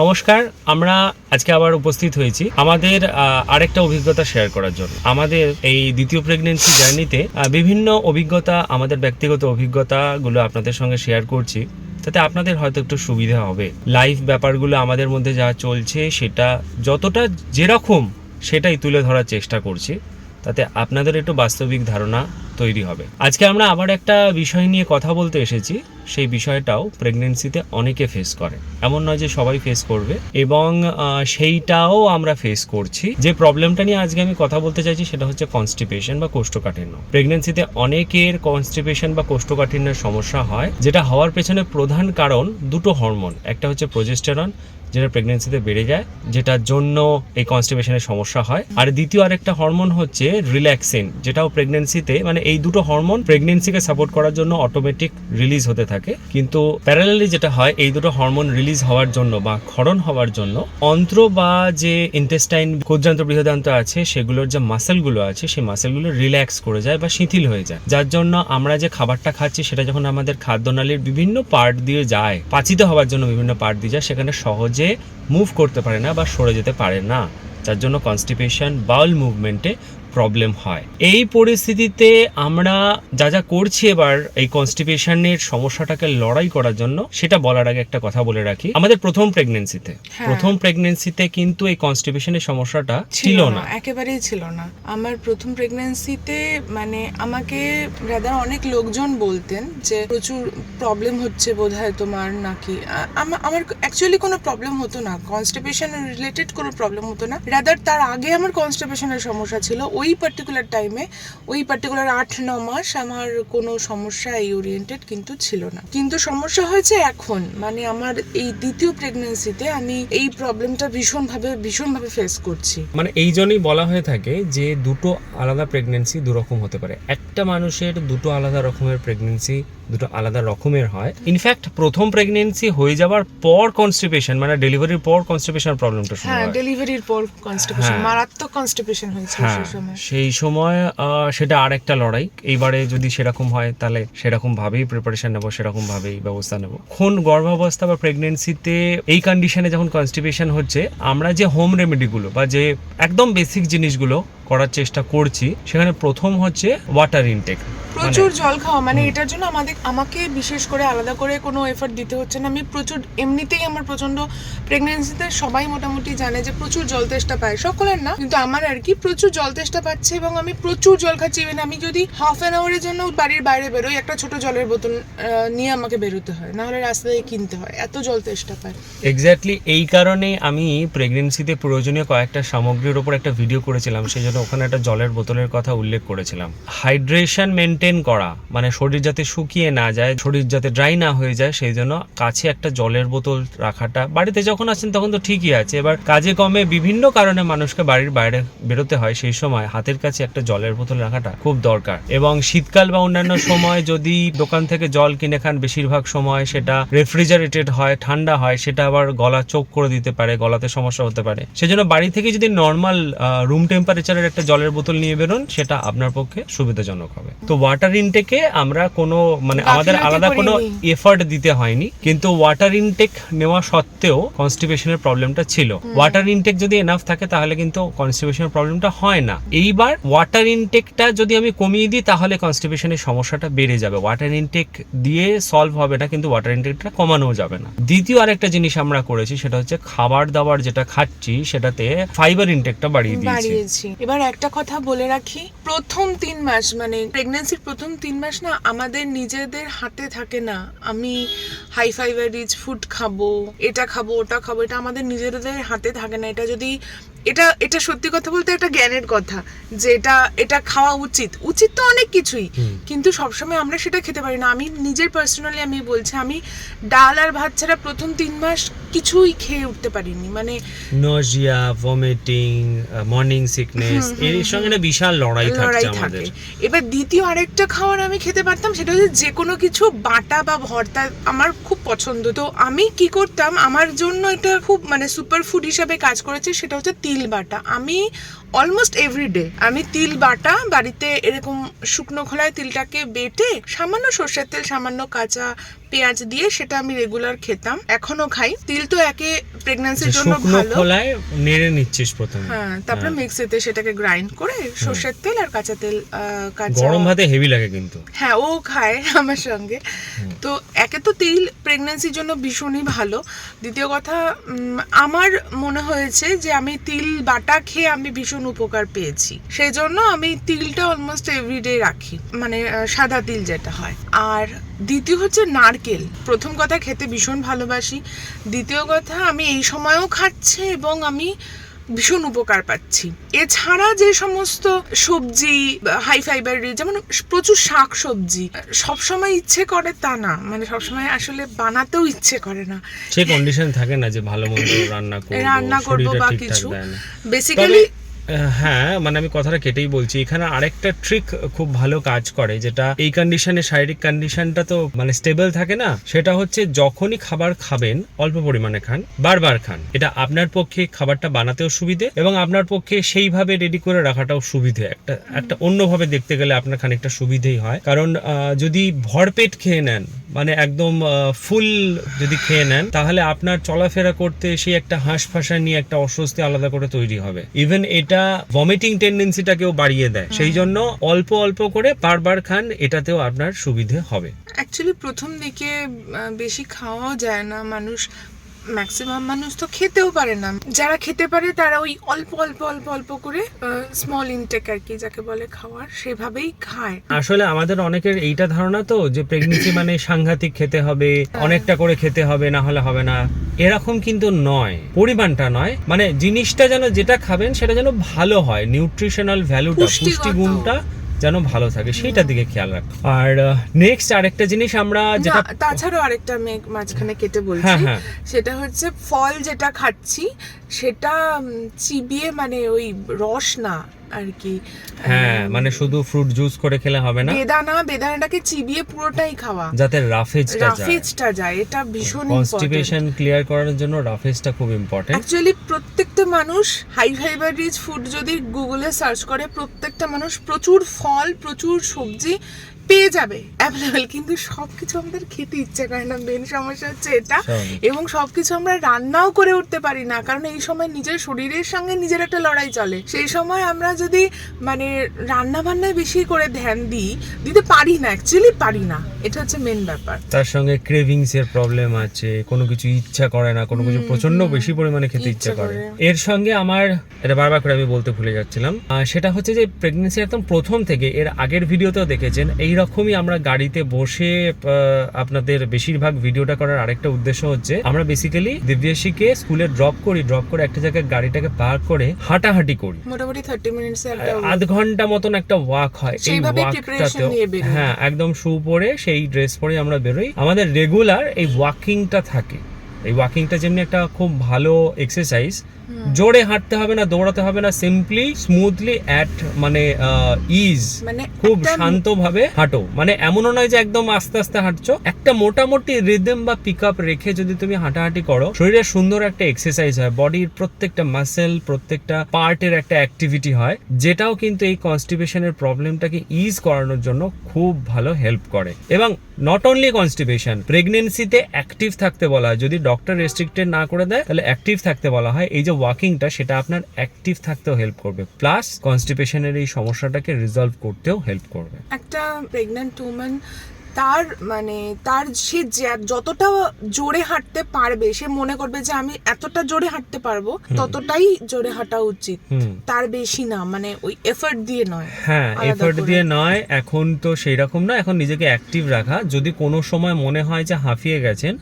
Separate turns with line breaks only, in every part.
নমস্কার, আমরা আজকে আবার উপস্থিত হয়েছি আমাদের আরেকটা অভিজ্ঞতা শেয়ার করার জন্য। আমাদের এই দ্বিতীয় প্রেগনেন্সি জার্নিতে বিভিন্ন অভিজ্ঞতা, আমাদের ব্যক্তিগত অভিজ্ঞতাগুলো আপনাদের সঙ্গে শেয়ার করছি, তাতে আপনাদের হয়তো একটু সুবিধা হবে। লাইফ ব্যাপারগুলো আমাদের মধ্যে যা চলছে, সেটা যতটা যেরকম, সেটাই তুলে ধরার চেষ্টা করছি। তাতে আপনাদের একটু বাস্তবিক ধারণা তৈরি হবে। আজকে আমরা আবার একটা বিষয় নিয়ে কথা বলতে এসেছি। সেই বিষয়টাও প্রেগনেন্সিতে অনেকে ফেস করে। এমন নয় যে সবাই ফেস করবে। এবং সেইটাও আমরা ফেস করছি। যে প্রবলেমটা নিয়ে আজকে আমি কথা বলতে চাইছি সেটা হচ্ছে কনস্টিপেশন বা কোষ্ঠকাঠিন্য। প্রেগনেন্সিতে অনেকের কনস্টিপেশন বা কোষ্ঠকাঠিন্যের সমস্যা হয়, যেটা হওয়ার পেছনে প্রধান কারণ দুটো হরমোন একটা হচ্ছে প্রজেস্টেরন যেটা প্রেগনেন্সিতে বেড়ে যায়, যেটার জন্য এই কনস্টিপেশনের সমস্যা হয়। আর দ্বিতীয় আরেকটা হরমোন হচ্ছে রিল্যাক্সিন যেটাও প্রেগনেন্সিতে মানে এই দুটো হরমোন প্রেগনেন্সিকে সাপোর্ট করার জন্য অটোমেটিক রিলিজ হতে থাকে। কিন্তু প্যারালালি যেটা হয়, এই দুটো হরমোন রিলিজ হওয়ার জন্য বা ক্ষরণ হওয়ার জন্য, অন্ত্র বা যে ইন্টেস্টাইন ক্ষুদ্রান্ত বৃহদান্ত আছে, সেগুলোর যে মাসেলগুলো আছে, সেই মাসেলগুলো রিল্যাক্স করে যায় বা শিথিল হয়ে যায়। যার জন্য আমরা যে খাবারটা খাচ্ছি, সেটা যখন আমাদের খাদ্যনালীর বিভিন্ন পার্ট দিয়ে যায়, পাচিত হওয়ার জন্য বিভিন্ন পার্ট দিয়ে যায়, সেখানে সহজে মুভ করতে পারে না বা সরে যেতে পারে না। যার জন্য কনস্টিপেশন বাউল মুভমেন্টে প্রবলেম হয়। এই পরিস্থিতিতে আমরা যা যা করছি এবার এই কনস্টিপেশনের সমস্যাটাকে লড়াই করার জন্য সেটা বলার আগে একটা কথা বলে রাখি। আমাদের প্রথম প্রেগনেন্সিতে
হ্যাঁ।
প্রথম প্রেগনেন্সিতে কিন্তু এই কনস্টিপেশনের সমস্যাটা ছিল না
একেবারেই ছিল না। আমার প্রথম প্রেগন্যান্সিতে মানে আমাকে রাদার অনেক লোকজন বলতেন যে প্রচুর প্রবলেম হচ্ছে বোধহয় তোমার নাকি। আমার অ্যাকচুয়ালি কোনো প্রবলেম হতো না। কনস্টিপেশন রিলেটেড কোনো প্রবলেম হতো না। রাদার তার আগে আমার কনস্টিপেশনের সমস্যা ছিল। ওই পার্টিকুলার টাইমে ওই পার্টিকুলার আট, ন মাস আমার কোনো সমস্যা এই ওরিয়েন্টেড কিন্তু ছিল না। কিন্তু সমস্যা হয়েছে এখন। মানে আমার এই দ্বিতীয় প্রেগনেন্সিতে আমি এই প্রবলেমটা ভীষণভাবে ভীষণভাবে ফেস করছি।
মানে এই জন্যই বলা হয়ে থাকে যে দুটো আলাদা প্রেগনেন্সি দুরকম হতে পারে। একটা মানুষের দুটো আলাদা রকমের প্রেগনেন্সি দুটো আলাদা রকমের হয়। ইনফ্যাক্ট প্রথম প্রেগনেন্সি হয়ে যাওয়ার পর কনস্টিপেশন মানে ডেলিভারির পর কনস্টিপেশন প্রবলেমটা শুরু
হ্যাঁ
হয়।
ডেলিভারির পর কনস্টিপেশন
হ্যাঁ।
মারাত্মক কনস্টিপেশন হয়েছিল
হ্যাঁ
সেই সময়।
সেই সময় সেটা আরেকটা লড়াই। এইবারে যদি সেরকম হয় তাহলে সেরকম ভাবেই প্রিপারেশন নেব সেরকম ভাবেই ব্যবস্থা নেব। কোন গর্ভাবস্থা বা প্রেগনেন্সিতে এই কন্ডিশনে যখন কনস্টিপেশন হচ্ছে আমরা যে হোম রেমেডিগুলো বা যে একদম বেসিক জিনিসগুলো করার চেষ্টা করছি। সেখানে প্রথম হচ্ছে ওয়াটার ইনটেক
প্রচুর জল খাওয়া মানে এটার জন্য আমাদের আমাকে বিশেষ করে আলাদা করে কোনো এফর্ট দিতে হচ্ছে না। আমি প্রচুর এমনিতেই আমার প্রচণ্ড প্রেগনেন্সিতে সবাই মোটামুটি জানে যে প্রচুর জল তেষ্টা পায়। সকলের না কিন্তু আমার আর কি প্রচুর জল তেষ্টা পাচ্ছে এবং আমি প্রচুর জল খাচ্ছি। ইভেন আমি যদি হাফ অ্যান আওয়ারের জন্য বাড়ির বাইরে বেরোই একটা ছোট জলের বোতল নিয়ে আমাকে বেরোতে হয়। নাহলে রাস্তায় কিনতে হয়। এত জল তেষ্টা পায়।
এক্স্যাক্টলি এই কারণে আমি প্রেগনেন্সিতে প্রয়োজনীয় কয়েকটা সামগ্রীর ওপর একটা ভিডিও করেছিলাম। সেই জন্য ওখানে একটা জলের বোতলের কথা উল্লেখ করেছিলাম। হাইড্রেশন মেনটেন করা মানে শরীর যাতে শুকিয়ে না যায়, শরীর যাতে ড্রাই না হয়ে যায়, সেই জন্য কাছে একটা জলের বোতল রাখাটা। বাড়িতে যখন আছেন তখন তো ঠিকই আছে। এবার কাজে কমে বিভিন্ন কারণে মানুষকে বাড়ির বাইরে বেরোতে হয়, সেই সময় হাতের কাছে একটা জলের বোতল রাখাটা খুব দরকার। এবং শীতকাল বা অন্যান্য সময় যদি দোকান থেকে জল কিনে খান, বেশিরভাগ সময় সেটা রেফ্রিজারেটেড হয়, ঠান্ডা হয়, সেটা আবার গলা চোখ করে দিতে পারে, গলাতে সমস্যা হতে পারে। সেজন্য বাড়ি থেকে যদি নর্মাল রুম টেম্পারেচারের একটা জলের বোতল নিয়ে বেরোন সেটা আপনার পক্ষে সুবিধাজনক হবে। তো ওয়াটার ইনটেকে আমরা কোনো মানে আমাদের আলাদা কোনো। এফার্ট দিতে হয়নি কিন্তু ওয়াটার ইনটেক নেওয়া সত্ত্বেও কনস্টিপেশনের প্রবলেমটা ছিল। ওয়াটার ইনটেক যদি এনাফ থাকে তাহলে কিন্তু কনস্টিপেশনের প্রবলেমটা হয় না। এইবার ওয়াটার ইনটেকটা যদি আমি কমিয়ে দিই তাহলে কনস্টিপেশনের সমস্যাটা বেড়ে যাবে। ওয়াটার ইনটেক দিয়ে সলভ হবে না কিন্তু ওয়াটার ইনটেকটা কমানো যাবে না। দ্বিতীয় আরেকটা জিনিস আমরা করেছি সেটা হচ্ছে খাবার দাবার যেটা খাচ্ছি সেটাতে ফাইবার ইনটেকটা বাড়িয়ে দিয়েছি।
বাড়িয়েছি। এবার একটা কথা বলে রাখি, প্রথম তিন মাস মানে প্রেগনেন্সির প্রথম তিন মাস না আমাদের নিজেদের হাতে থাকে না। আমি হাই ফাইবার রিচ ফুড খাব, এটা খাব, ওটা খাব, এটা আমাদের নিজেদের হাতে থাকে না। এটা যদি এটা এটা সত্যি কথা বলতে একটা জ্ঞানের কথা যে এটা এটা খাওয়া উচিত। উচিত তো অনেক কিছুই কিন্তু সবসময় আমরা সেটা খেতে পারি না। আমি নিজের পার্সোনালি আমি বলছি আমি ডাল আর ভাত ছাড়া প্রথম তিন মাস কিছুই খেয়ে উঠতে পারিনি। মানে
নজিয়া ভমিটিং মর্নিং সিকনেস এর সঙ্গে একটা বিশাল লড়াই
লড়াই
আমাদের।
থাকে। এবার দ্বিতীয় আরেকটা খাবার আমি খেতে পারতাম সেটা হচ্ছে যে কোনো কিছু বাটা বা ভর্তা আমার খুব পছন্দ। তো আমি কি করতাম আমার জন্য এটা খুব মানে সুপার ফুড হিসাবে কাজ করেছে সেটা হচ্ছে তিল বাটা। আমি অলমোস্ট এভরিডে আমি তিল বাটা বাড়িতে এরকম শুকনো খোলায় তিলটাকে বেটে সামান্য সর্ষের তেল, সামান্য কাঁচা পেঁয়াজ দিয়ে সেটা আমি রেগুলার খেতাম। এখনও খাই। তিল তো একে প্রেগন্যান্সির জন্য
শুকনো
ভালো।
খোলায় নেড়ে নিচ্ছিস প্রথমে।
হ্যাঁ তারপরে
হ্যাঁ।
মিক্সিতে সেটাকে গ্রাইন্ড করে সর্ষের তেল আর কাঁচা তেল কাঁচা
গরম ভাতে হেভি লাগে কিন্তু।
হ্যাঁ ও খায় আমার সঙ্গে। তো একে তো তিল প্রেগন্যান্সির জন্য ভীষণই ভালো। দ্বিতীয় কথা আমার মনে হয়েছে যে আমি তিল বাটা খেয়ে আমি ভীষণ উপকার পেয়েছি। সেই জন্য আমি তিলটা অলমোস্ট এভরিডে রাখি মানে সাদা তিল যেটা হয়। আর দ্বিতীয় হচ্ছে নারকেল। প্রথম কথা খেতে ভীষণ ভালোবাসি। দ্বিতীয় কথা আমি এই সময়ও খাচ্ছে এবং আমি ভীষণ উপকার পাচ্ছি। এছাড়া যে সমস্ত সবজি হাই ফাইবার যেমন প্রচুর শাক সবজি সবসময় ইচ্ছে করে তা না। মানে সবসময় আসলে বানাতেও ইচ্ছে করে না।
সে কন্ডিশন থাকে না যে ভালো মন্দ রান্না করব
রান্না করব বা কিছু। বেসিক্যালি
হ্যাঁ মানে আমি কথাটা কেটেই বলছি। এখানে আরেকটা ট্রিক খুব ভালো কাজ করে, যেটা এই কন্ডিশনে শারীরিক কন্ডিশনটা তো মানে স্টেবল থাকে না, সেটা হচ্ছে যখনই খাবার খাবেন, অল্প পরিমাণে খান, বারবার খান। এটা আপনার পক্ষে খাবারটা বানাতেও সুবিধে এবং আপনার পক্ষে সেইভাবে রেডি করে রাখাটাও সুবিধে। একটা একটা অন্যভাবে দেখতে গেলে আপনার খানিকটা সুবিধেই হয়। কারণ যদি ভরপেট খেয়ে নেন মানে একদম ফুল যদি খেয়ে নেন তাহলে আপনার চলাফেরা করতে সেই একটা হাঁসফাঁসা নিয়ে একটা অস্বস্তি আলাদা করে তৈরি হবে। ইভেন এটা ভমিটিং টেন্ডেন্সিটাকেও বাড়িয়ে দেয়। সেই জন্য অল্প অল্প করে বারবার খান এটাতেও আপনার সুবিধে হবে।
অ্যাকচুয়ালি প্রথম দিকে বেশি খাওয়াও যায় না। মানুষ ম্যাক্সিমাম মানুষ তো খেতেও পারে না। যারা খেতে পারে তারা ওই অল্প অল্প অল্প অল্প করে স্মল ইনটেক আর কি যাকে বলে খাওয়ার সেভাবেই খায়।
আসলে আমাদের অনেকের এইটা ধারণা তো যে প্রেগনেন্সি মানে সাংঘাতিক খেতে হবে অনেকটা করে খেতে হবে না হলে হবে না। এরকম কিন্তু নয় পরিমাণটা নয়। মানে জিনিসটা যেন যেটা খাবেন সেটা যেন ভালো হয় নিউট্রিশনাল ভ্যালুটা। পুষ্টিগুণটা যেন ভালো থাকে সেইটার দিকে খেয়াল রাখ। আর নেক্সট আরেকটা জিনিস আমরা যেটা
তাছাড়াও আরেকটা আমি মাঝখানে কেটে বলছি।
হ্যাঁ হ্যাঁ।
সেটা হচ্ছে ফল যেটা খাচ্ছি সেটা চিবিয়ে মানে ওই রস না আর কি।
হ্যাঁ মানে শুধু ফ্রুট জুস করে খেলে হবে না।
বেদানা বেদানাটাকে চিবিয়ে পুরোটাই খাওয়া।
যাতে রাফেজটা যায়।
রাফেজটা যায় এটা ভীষণ
কনস্টিপেশন ক্লিয়ার করার জন্য রাফেজটা খুব ইম্পর্টেন্ট
অ্যাকচুয়ালি প্রত্যেকটা মানুষ হাই ফাইবার রিচ ফুড যদি গুগলে সার্চ করে প্রত্যেকটা মানুষ প্রচুর ফল প্রচুর সবজি পেয়ে যাবে অ্যাভেলেবেল কিন্তু সবকিছু আমাদের খেতে ইচ্ছে করে না। মেন সমস্যা হচ্ছে এটা। এবং সবকিছু আমরা রান্নাও করে উঠতে পারি না। কারণ এই সময় নিজের শরীরের সঙ্গে নিজের একটা লড়াই চলে। সেই সময় আমরা যদি মানে রান্না বান্নায় বেশি করে ধ্যান দিই দিতে পারি না অ্যাকচুয়ালি পারি না। এটা হচ্ছে মেন ব্যাপার।
তার সঙ্গে ক্রেভিংস এর প্রবলেম আছে কোনো কিছু ইচ্ছা করে না কোনো কিছু প্রচণ্ড বেশি পরিমাণে খেতে ইচ্ছা করে। এর সঙ্গে আমার এটা বারবার করে আমি বলতে ভুলে যাচ্ছিলাম সেটা হচ্ছে যে প্রেগনেন্সি একদম প্রথম থেকে এর আগের ভিডিওতেও দেখেছেন এই রকমই আমরা গাড়িতে বসে আপনাদের বেশিরভাগ ভিডিওটা করার আরেকটা উদ্দেশ্য হচ্ছে আমরা বেসিক্যালি দিব্যাশীকে স্কুলে ড্রপ করি ড্রপ করে একটা জায়গায় গাড়িটাকে পার্ক করে হাঁটাহাঁটি করি।
মোটামুটি থার্টি মিনিটস একটা
আধ ঘণ্টা মতন একটা ওয়াক হয়। এই ওয়াকটাতেও হ্যাঁ একদম শু পরে সেই ড্রেস পরে আমরা বেরোই। আমাদের রেগুলার এই ওয়াকিংটা থাকে। এই ওয়াকিংটা যেমনি একটা খুব ভালো এক্সারসাইজ জোরে হাঁটতে হবে না দৌড়াতে হবে না সিম্পলি স্মুথলি অ্যাট মানে ইজ
মানে
খুব শান্তভাবে হাঁটো। মানে এমনও নয় যে একদম আস্তে আস্তে হাঁটছো। একটা মোটামুটি রিদম বা পিক আপ রেখে যদি তুমি হাঁটাহাঁটি করো শরীরের সুন্দর একটা এক্সারসাইজ হয় বডির প্রত্যেকটা মাসেল প্রত্যেকটা পার্টের একটা অ্যাক্টিভিটি হয় যেটাও কিন্তু এই কনস্টিপেশনের প্রবলেমটাকে ইজ করানোর জন্য খুব ভালো হেল্প করে। এবং নট অনলি কনস্টিপেশন প্রেগনেন্সিতে অ্যাক্টিভ থাকতে বলা হয়। যদি ডক্টর রেস্ট্রিক্টেড না করে দেয় তাহলে অ্যাক্টিভ থাকতে বলা হয়। এই যে ওয়াকিংটা সেটা আপনার অ্যাক্টিভ থাকতেও হেল্প করবে। প্লাস কনস্টিপেশনের এই সমস্যাটাকে রিজলভ করতেও হেল্প করবে।
একটা প্রেগন্যান্ট উমেন তার মানে তার সে যতটা জোরে হাঁটতে পারবে সে মনে করবে যে আমি এতটা জোরে হাঁটতে পারব ততটাই জোরে হাঁটা উচিত। তার বেশি না মানে ওই এফর্ট দিয়ে নয়।
হ্যাঁ এফোর্ট দিয়ে নয় এখন তো সেই রকম না এখন নিজেকে অ্যাক্টিভ রাখা। যদি কোনো সময় মনে হয় যে হাঁফিয়ে গেছেন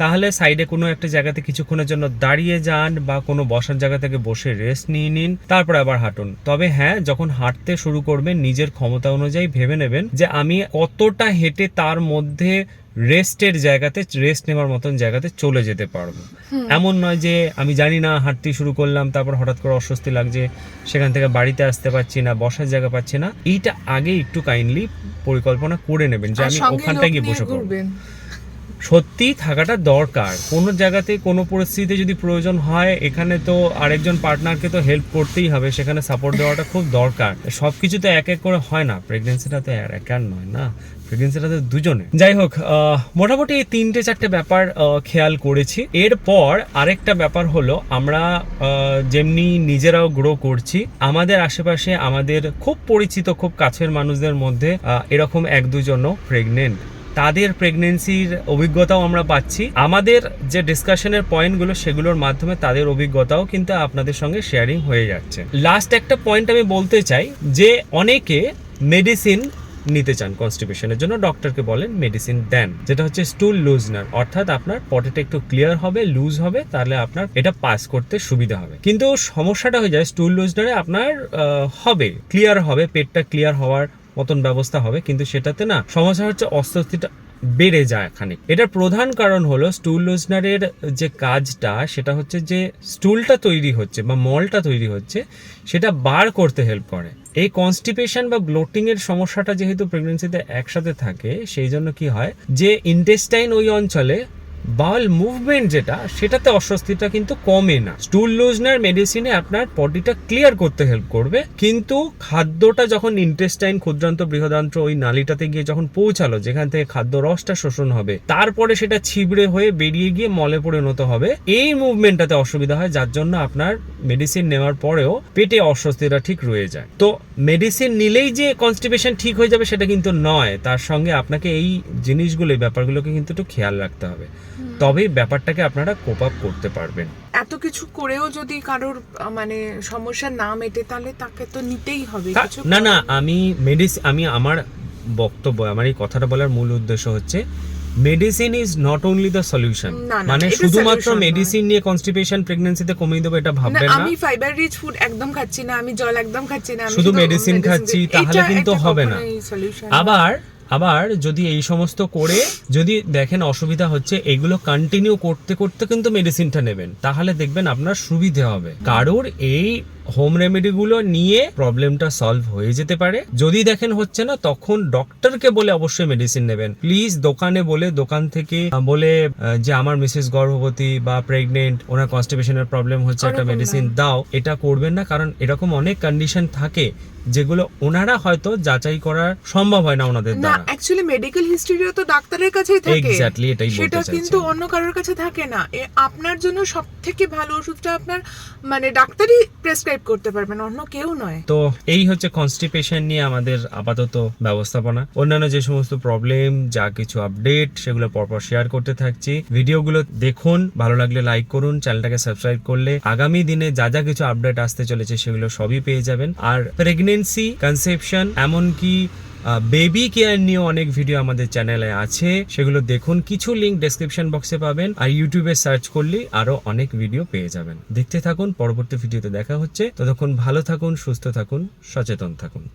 তাহলে সাইডে কোনো একটা জায়গাতে কিছুক্ষণের জন্য দাঁড়িয়ে যান বা কোনো বসার জায়গা থেকে বসে রেস্ট নিয়ে নিন তারপর আবার হাঁটুন। তবে হ্যাঁ যখন হাঁটতে শুরু করবেন নিজের ক্ষমতা অনুযায়ী ভেবে নেবেন যে আমি কতটা হেঁটে তার মধ্যে রেস্টের জায়গাতে রেস্ট নেওয়ার মতন জায়গাতে চলে যেতে পারব। এমন নয় যে আমি জানি না হাঁটতে শুরু করলাম তারপর হঠাৎ করে অস্বস্তি লাগছে সেখান থেকে বাড়িতে আসতে পারছি না বসার জায়গা পাচ্ছি না। এইটা আগে একটু কাইন্ডলি পরিকল্পনা করে নেবেন যে আমি
সঙ্গে
ওখানটায় গিয়ে বসে পড়ব।
ঘুরবেন
সত্যি থাকাটা দরকার। কোনো জায়গাতে কোনো পরিস্থিতিতে যদি প্রয়োজন হয়, এখানে তো আরেকজন পার্টনারকে তো হেল্প করতেই হবে, সেখানে সাপোর্ট দেওয়াটা খুব দরকার। সব কিছু তো এক এক করে হয় না। প্রেগনেন্সিটা তো আর একার নয় না। প্রেগনেন্সিটা তো দুজনে যাই হোক মোটামুটি এই তিনটে চারটে ব্যাপার খেয়াল করেছি। এরপর আরেকটা ব্যাপার হলো, আমরা যেমনি নিজেরাও গ্রো করছি, আমাদের আশেপাশে আমাদের খুব পরিচিত, খুব কাছের মানুষদের মধ্যে এরকম এক দুজনও প্রেগনেন্ট তাদের প্রেগনেন্সির অভিজ্ঞতাও আমরা পাচ্ছি। আমাদের যে ডিসকাশনের পয়েন্টগুলো সেগুলোর মাধ্যমে তাদের অভিজ্ঞতাও কিন্তু আপনাদের সঙ্গে শেয়ারিং হয়ে যাচ্ছে। লাস্ট একটা পয়েন্ট আমি বলতে চাই, যে অনেকে মেডিসিন নিতে চান কনস্টিপেশনের জন্য। ডক্টরকে বলেন মেডিসিন দেন। যেটা হচ্ছে স্টুল লুজনার অর্থাৎ আপনার পটেটা একটু ক্লিয়ার হবে লুজ হবে, তাহলে আপনার এটা পাস করতে সুবিধা হবে। কিন্তু সমস্যাটা হয়ে যায় স্টুল লুজনারে আপনার হবে ক্লিয়ার হবে, পেটটা ক্লিয়ার হওয়ার মতন ব্যবস্থা হবে, কিন্তু সেটাতে না সমস্যা হচ্ছে অস্বস্তিটা বেড়ে যায় এখানে এটার প্রধান কারণ হলো স্টুল লুজনারের যে কাজটা, সেটা হচ্ছে যে স্টুলটা তৈরি হচ্ছে বা মলটা তৈরি হচ্ছে, সেটা বার করতে হেল্প করে। এই কনস্টিপেশন বা ব্লোটিং এর সমস্যাটা যেহেতু প্রেগনেন্সিতে একসাথে থাকে, সেই জন্য কি হয় যে ইন্টেস্টাইন ওই অঞ্চলে বাউল মুভমেন্ট যেটা, সেটাতে অস্বস্তিটা কিন্তু কমে না। স্টুল লুজনার মেডিসিনে আপনার বডিটা ক্লিয়ার করতে হেল্প করবে, কিন্তু খাদ্যটা যখন ইন্টেস্টাইন ক্ষুদ্রান্ত বৃহদান্ত্র ওই নালিটাতে গিয়ে যখন পৌঁছালো, যেখান থেকে খাদ্য রসটা শোষণ হবে, তারপরে সেটা ছিবড়ে হয়ে বেরিয়ে গিয়ে মলে পরিণত হবে। এই মুভমেন্টটাতে অসুবিধা হয়, যার জন্য আপনার মেডিসিন নেওয়ার পরেও পেটে অস্বস্তিটা ঠিক রয়ে যায়। তো মেডিসিন নিলেই যে কনস্টিপেশন ঠিক হয়ে যাবে সেটা কিন্তু নয়, তার সঙ্গে আপনাকে এই জিনিসগুলো ব্যাপারগুলোকে কিন্তু একটু খেয়াল রাখতে হবে। তবেই ব্যাপারটাকে আপনারা কোপ আপ করতে পারবেন।
এত কিছু করেও যদি কারোর মানে সমস্যা না মেটে তাহলে তাকে তো নিতেই হবে।
না না আমি মেডিসিন আমি আমার বক্তব্য আমার এই কথাটা বলার মূল উদ্দেশ্য হচ্ছে medicine is not only the solution মানে শুধুমাত্র মেডিসিন নিয়ে। কনস্টিপেশন প্রেগন্যান্সিতে কমিয়ে দেবো এটা ভাববেন না।
আমি ফাইবার রিচ ফুড একদম খাচ্ছি না আমি জল একদম খাচ্ছি না আমি
শুধু মেডিসিন খাচ্ছি, তাহলে কিন্তু হবে না। আবার আবার যদি এই সমস্ত করে যদি দেখেন অসুবিধা হচ্ছে এগুলো কন্টিনিউ করতে করতে কিন্তু মেডিসিনটা নেবেন। তাহলে দেখবেন আপনার সুবিধে হবে। কারোর এই হোম রেমেডিগুলো নিয়ে প্রবলেমটা সলভ হয়ে যেতে পারে। যদি দেখেন হচ্ছে না তখন ডক্টরকে বলে অবশ্যই মেডিসিন নেবেন। প্লিজ দোকানে বলে দোকান থেকে বলে যে আমার মিসেস গর্ভবতী বা প্রেগনেন্ট ওনার কনস্টিপেশনের প্রবলেম হচ্ছে একটা মেডিসিন দাও। এটা করবেন না কারণ এরকম অনেক কন্ডিশন থাকে যেগুলো ওনারা হয়তো যাচাই করা সম্ভব হয় না ওনাদের দ্বারা
অ্যাকচুয়ালি মেডিকেল হিস্ট্রিও তো ডাক্তারের কাছেই থাকে।
এক্স্যাক্টলি এটাই বলতে
সেটা কিন্তু অন্য কারোর কাছে থাকে না। এ আপনার জন্য সব থেকে ভালো ওষুধটা আপনার মানে ডাক্তারই প্রেসক্রাইব করতে পারবেন অন্য কেউ নয়।
তো এই হচ্ছে কনস্টিপেশন নিয়ে আমাদের আপাতত ব্যবস্থাপনা। অন্যান্য যে সমস্ত প্রবলেম যা কিছু আপডেট সেগুলো পরপর শেয়ার করতে থাকছি। ভিডিওগুলো দেখুন ভালো লাগলে লাইক করুন চ্যানেলটাকে সাবস্ক্রাইব করলে আগামী দিনে যা যা কিছু আপডেট আসতে চলেছে সেগুলো সবই পেয়ে যাবেন। আর প্রেগনেন্সি কনসেপশন এমনকি বেবি কেয়ার নিয়ে অনেক ভিডিও আমাদের চ্যানেলে আছে। সেগুলো দেখুন। কিছু লিঙ্ক ডেসক্রিপশন বক্সে পাবেন। আর ইউটিউবে সার্চ করলে আরও অনেক ভিডিও পেয়ে যাবেন। দেখতে থাকুন। পরবর্তী ভিডিওতে দেখা হচ্ছে। ততক্ষণ ভালো থাকুন, সুস্থ থাকুন, সচেতন থাকুন।